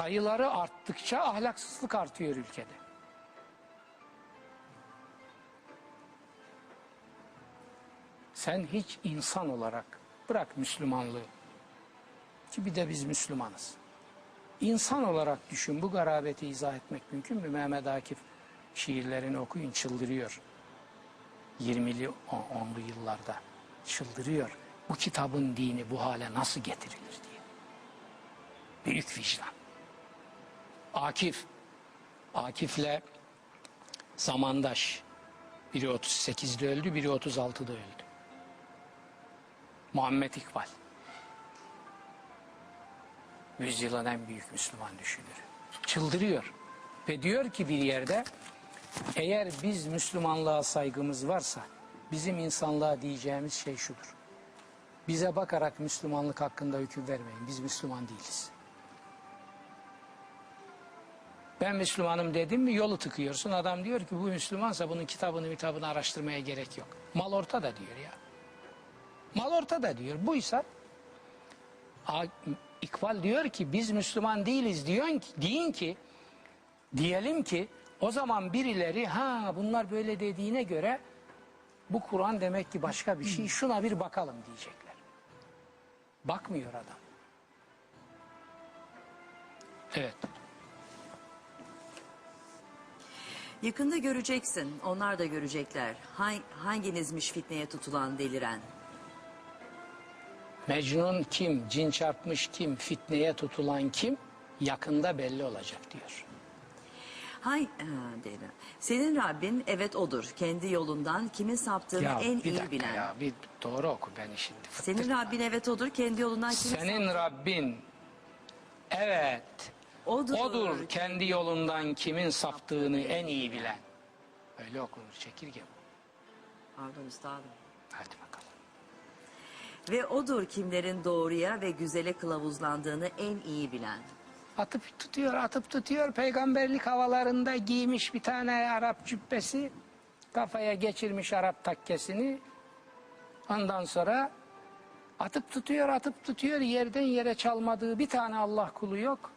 sayıları arttıkça ahlaksızlık artıyor ülkede. Sen hiç insan olarak bırak Müslümanlığı ki bir de biz Müslümanız. İnsan olarak düşün bu garabeti izah etmek mümkün mü? Mehmet Akif şiirlerini okuyun çıldırıyor. 20'li 10'lu yıllarda çıldırıyor. Bu kitabın dini bu hale nasıl getirilir diye. Büyük vicdan. Akif, Akif'le zamandaş. Biri 38'de öldü, biri 36'da öldü. Muhammed İkbal. Yüzyılın en büyük Müslüman düşünürü. Çıldırıyor. Ve diyor ki bir yerde eğer biz Müslümanlığa saygımız varsa bizim insanlığa diyeceğimiz şey şudur. Bize bakarak Müslümanlık hakkında hüküm vermeyin. Biz Müslüman değiliz. Ben Müslümanım dedim mi yolu tıkıyorsun. Adam diyor ki bu Müslümansa bunun kitabını kitabını araştırmaya gerek yok. Mal ortada diyor ya. Mal ortada diyor. Buysa İkbal diyor ki biz Müslüman değiliz diyorsun ki deyin ki diyelim ki o zaman birileri ha bunlar böyle dediğine göre bu Kur'an demek ki başka bir şey şuna bir bakalım diyecekler. Bakmıyor adam. Evet. Yakında göreceksin, onlar da görecekler. Hanginizmiş fitneye tutulan deliren? Mecnun kim, cin çarpmış kim, fitneye tutulan kim yakında belli olacak diyor. Hay, ha, deliren. Senin Rabbin evet odur. Kendi yolundan kimin saptığını Ya en bir iyi bilen. ya bir doğru oku beni şimdi. Senin. Rabbin evet odur. Kendi yolundan kimin Senin Rabbin evet Odur. odur kendi yolundan kimin saptığını en iyi bilen. Öyle okunur çekirge bu. Pardon üstadım. Hadi bakalım. Ve odur kimlerin doğruya ve güzele kılavuzlandığını en iyi bilen. Atıp tutuyor, atıp tutuyor. Peygamberlik havalarında giymiş bir tane Arap cübbesi. Kafaya geçirmiş Arap takkesini. Ondan sonra atıp tutuyor, atıp tutuyor. Yerden yere çalmadığı bir tane Allah kulu yok.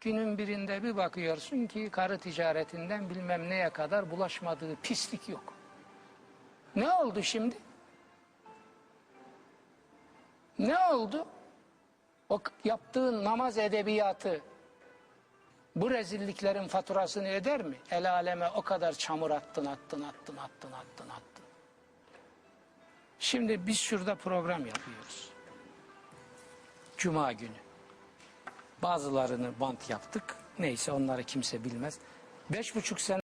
Günün birinde bir bakıyorsun ki karı ticaretinden bilmem neye kadar bulaşmadığı pislik yok. Ne oldu şimdi? Ne oldu? O yaptığın namaz edebiyatı bu rezilliklerin faturasını öder mi? El aleme o kadar çamur attın, attın, attın, attın, attın, attın. Şimdi biz şurada program yapıyoruz. Cuma günü. Bazılarını bant yaptık. Neyse onları kimse bilmez. Beş buçuk sene.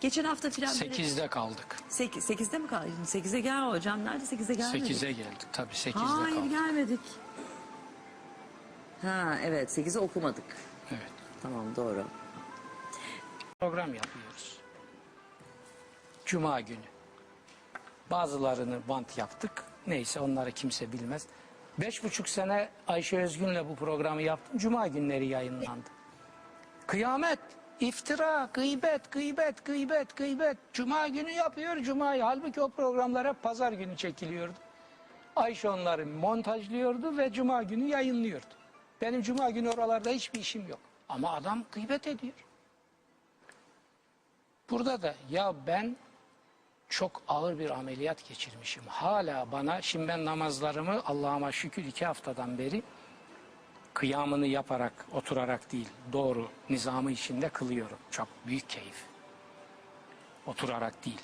Geçen hafta filan... sekizde kaldık. Sek- sekizde mi kaldın? Sekize gel hocam. Nerede sekize gelmedik? Sekize geldik. Tabii sekizde Hayır kaldık. gelmedik. Ha evet sekize okumadık. Evet. Tamam doğru. program yapıyoruz. Cuma günü. Bazılarını bant yaptık. Neyse onları kimse bilmez. Beş buçuk sene Ayşe Özgün'le bu programı yaptım. Cuma günleri yayınlandı. Kıyamet, iftira, gıybet, gıybet, gıybet, gıybet. Cuma günü yapıyor Cuma'yı. Halbuki o programlar hep pazar günü çekiliyordu. Ayşe onları montajlıyordu ve Cuma günü yayınlıyordu. Benim Cuma günü oralarda hiçbir işim yok. Ama adam gıybet ediyor. Burada da ya ben çok ağır bir ameliyat geçirmişim. Hala bana şimdi ben namazlarımı Allah'ıma şükür iki haftadan beri kıyamını yaparak, oturarak değil, doğru nizamı içinde kılıyorum. Çok büyük keyif. Oturarak değil.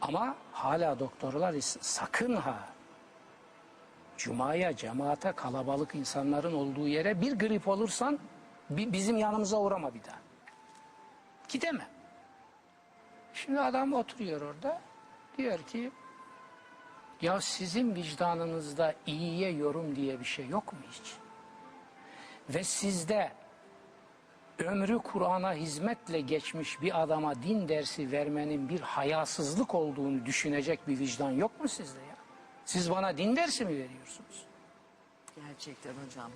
Ama hala doktorlar sakın ha Cuma'ya, cemaate, kalabalık insanların olduğu yere bir grip olursan bi- bizim yanımıza uğrama bir daha. Gidemem. Şimdi adam oturuyor orada. Diyor ki ya sizin vicdanınızda iyiye yorum diye bir şey yok mu hiç? Ve sizde ömrü Kur'an'a hizmetle geçmiş bir adama din dersi vermenin bir hayasızlık olduğunu düşünecek bir vicdan yok mu sizde ya? Siz bana din dersi mi veriyorsunuz? Gerçekten hocam.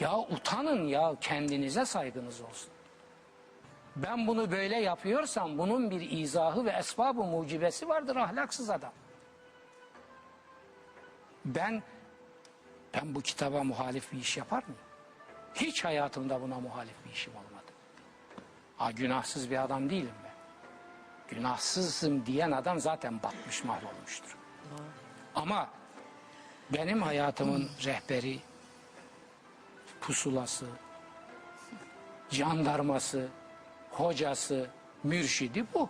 Ya utanın ya kendinize saygınız olsun. Ben bunu böyle yapıyorsam bunun bir izahı ve esbabı mucibesi vardır ahlaksız adam. Ben ben bu kitaba muhalif bir iş yapar mıyım? Hiç hayatımda buna muhalif bir işim olmadı. Ha, günahsız bir adam değilim ben. Günahsızım diyen adam zaten batmış mahvolmuştur. Ama benim hayatımın rehberi, pusulası, jandarması, hocası, mürşidi bu.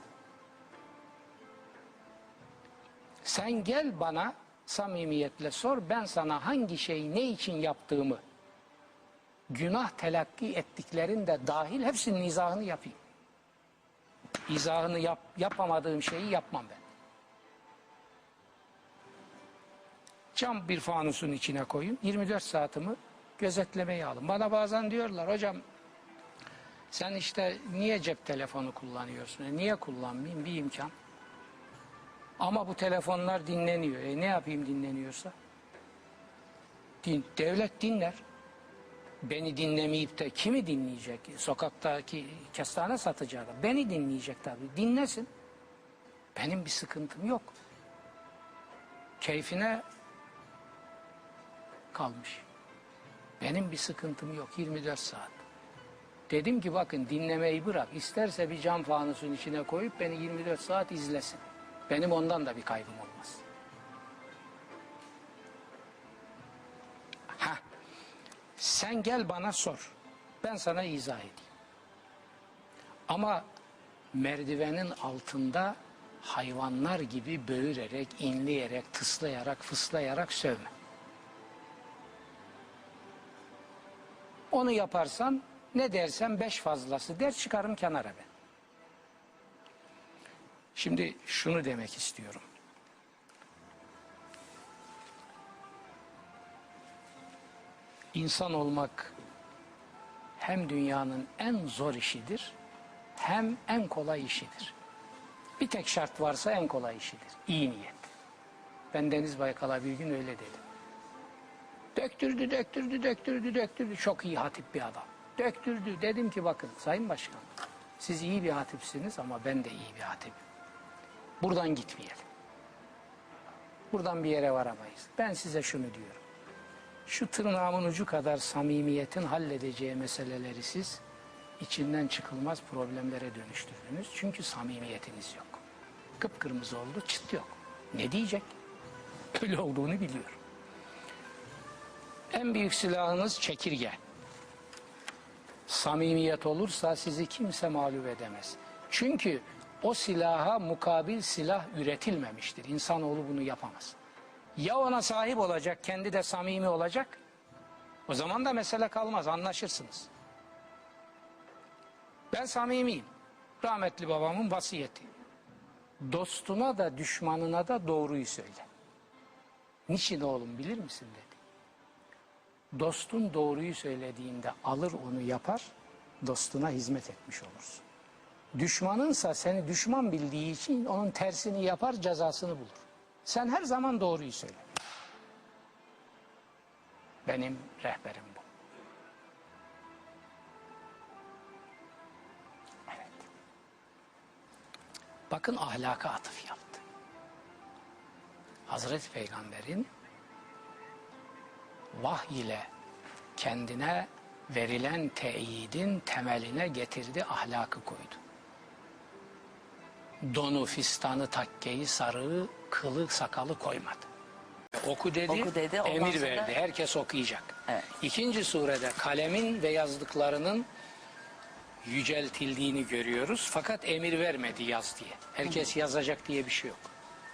Sen gel bana samimiyetle sor ben sana hangi şeyi ne için yaptığımı günah telakki ettiklerin de dahil hepsinin izahını yapayım. İzahını yap, yapamadığım şeyi yapmam ben. Cam bir fanusun içine koyun 24 saatimi gözetlemeye alın. Bana bazen diyorlar hocam sen işte niye cep telefonu kullanıyorsun? E, niye kullanmayayım? Bir imkan. Ama bu telefonlar dinleniyor. E ne yapayım dinleniyorsa? Din, devlet dinler. Beni dinlemeyip de kimi dinleyecek? Sokaktaki kestane satacağı da. Beni dinleyecek tabii. Dinlesin. Benim bir sıkıntım yok. Keyfine kalmış. Benim bir sıkıntım yok. 24 saat. Dedim ki bakın dinlemeyi bırak. İsterse bir cam fanusun içine koyup beni 24 saat izlesin. Benim ondan da bir kaybım olmaz. Ha. Sen gel bana sor. Ben sana izah edeyim. Ama merdivenin altında hayvanlar gibi böğürerek, inleyerek, tıslayarak, fıslayarak sövme. Onu yaparsan ne dersen beş fazlası der çıkarım kenara ben. Şimdi şunu demek istiyorum. İnsan olmak hem dünyanın en zor işidir hem en kolay işidir. Bir tek şart varsa en kolay işidir. İyi niyet. Ben Deniz Baykal'a bir gün öyle dedim. Döktürdü, döktürdü, döktürdü, döktürdü. Çok iyi hatip bir adam. Döktürdü. Dedim ki bakın Sayın Başkan, siz iyi bir hatipsiniz ama ben de iyi bir hatibim. Buradan gitmeyelim. Buradan bir yere varamayız. Ben size şunu diyorum. Şu tırnağımın ucu kadar samimiyetin halledeceği meseleleri siz içinden çıkılmaz problemlere dönüştürdünüz. Çünkü samimiyetiniz yok. Kıpkırmızı oldu, çıt yok. Ne diyecek? Öyle olduğunu biliyorum. En büyük silahınız çekirge. Samimiyet olursa sizi kimse mağlup edemez. Çünkü o silaha mukabil silah üretilmemiştir. İnsanoğlu bunu yapamaz. Ya ona sahip olacak, kendi de samimi olacak. O zaman da mesele kalmaz, anlaşırsınız. Ben samimiyim. Rahmetli babamın vasiyeti. Dostuna da düşmanına da doğruyu söyle. Niçin oğlum bilir misin dedi. Dostun doğruyu söylediğinde alır onu yapar, dostuna hizmet etmiş olursun. Düşmanınsa seni düşman bildiği için onun tersini yapar, cezasını bulur. Sen her zaman doğruyu söyle. Benim rehberim bu. Evet. Bakın ahlaka atıf yaptı. Hazreti Peygamber'in vahiy ile kendine verilen teyidin temeline getirdi ahlakı koydu. Donu, fistanı, takkeyi, sarığı, kılı, sakalı koymadı. Oku dedi, Oku dedi, emir sonra- verdi. Herkes okuyacak. Evet. İkinci surede kalemin ve yazdıklarının yüceltildiğini görüyoruz. Fakat emir vermedi yaz diye. Herkes yazacak diye bir şey yok.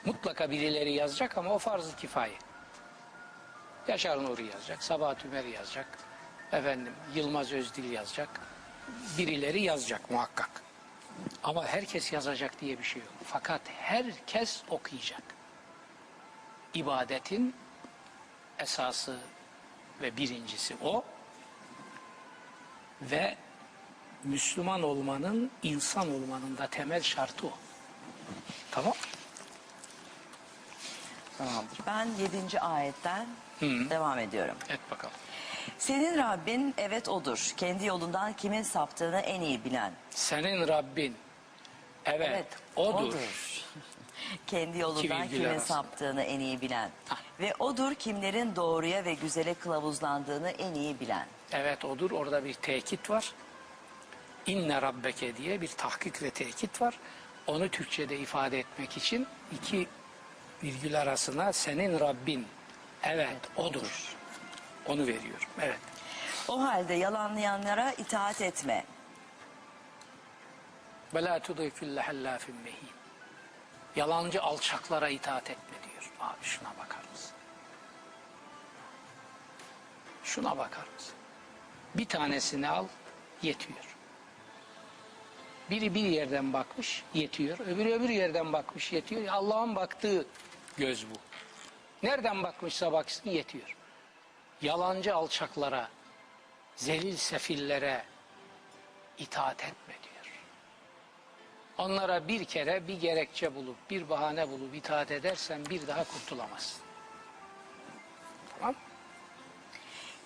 Mutlaka birileri yazacak ama o farz-ı kifaye. Yaşar Nuri yazacak, Sabahat Ümer yazacak, efendim Yılmaz Özdil yazacak. Birileri yazacak muhakkak. Ama herkes yazacak diye bir şey yok. Fakat herkes okuyacak. İbadetin esası ve birincisi o. Ve Müslüman olmanın, insan olmanın da temel şartı o. Tamam Tamamdır. Ben 7. ayetten devam ediyorum. Et bakalım. Senin Rabbin evet odur. Kendi yolundan kimin saptığını en iyi bilen. Senin Rabbin evet, Evet, odur. odur. Kendi yolundan virgül kimin arasında. saptığını en iyi bilen. Hah. Ve odur kimlerin doğruya ve güzele kılavuzlandığını en iyi bilen. Evet odur orada bir tekit var. İnne rabbeke diye bir tahkik ve tekit var. Onu Türkçe'de ifade etmek için iki virgül arasına senin Rabbin. Evet odur. Onu veriyorum. Evet. O halde yalanlayanlara itaat etme. Ve la tudî külle hallâfin mehin. Yalancı alçaklara itaat etme diyor. Abi şuna bakar mısın? Şuna bakar mısın? Bir tanesini al yetiyor. Biri bir yerden bakmış yetiyor. Öbürü öbür yerden bakmış yetiyor. Allah'ın baktığı göz bu. Nereden bakmışsa baksın yetiyor. Yalancı alçaklara, zelil sefillere itaat etme diyor. Onlara bir kere bir gerekçe bulup, bir bahane bulup itaat edersen bir daha kurtulamazsın. Tamam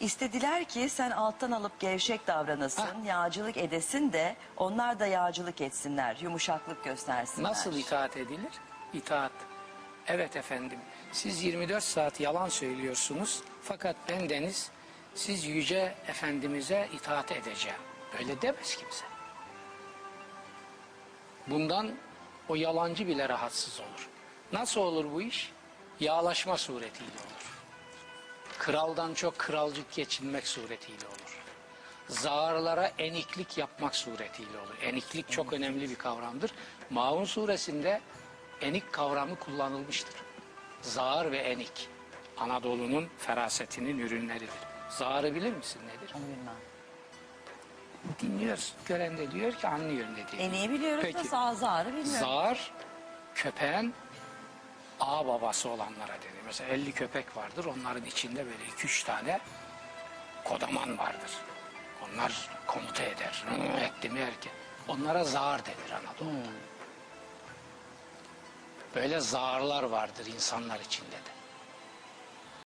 İstediler ki sen alttan alıp gevşek davranasın, Ha. yağcılık edesin de onlar da yağcılık etsinler, yumuşaklık göstersinler. Nasıl itaat edilir? İtaat. Evet efendim, siz 24 saat yalan söylüyorsunuz fakat ben Deniz, siz Yüce Efendimiz'e itaat edeceğim. Böyle demez kimse. Bundan o yalancı bile rahatsız olur. Nasıl olur bu iş? Yağlaşma suretiyle olur. Kraldan çok kralcık geçinmek suretiyle olur. Zağırlara eniklik yapmak suretiyle olur. Eniklik çok önemli bir kavramdır. Maun suresinde enik kavramı kullanılmıştır. Zağır ve enik Anadolu'nun ferasetinin ürünleridir. Zağırı bilir misin nedir? Onu bilmem. Dinliyoruz. Gören de diyor ki anlıyor ne diyor. En iyi biliyoruz Peki. da sağ zarı bilmiyorum. Zar köpeğin ağ babası olanlara denir. Mesela 50 köpek vardır. Onların içinde böyle 2-3 tane kodaman vardır. Onlar komuta eder. Etti mi erkek. Onlara zar denir Anadolu'da. Böyle zarlar vardır insanlar içinde de.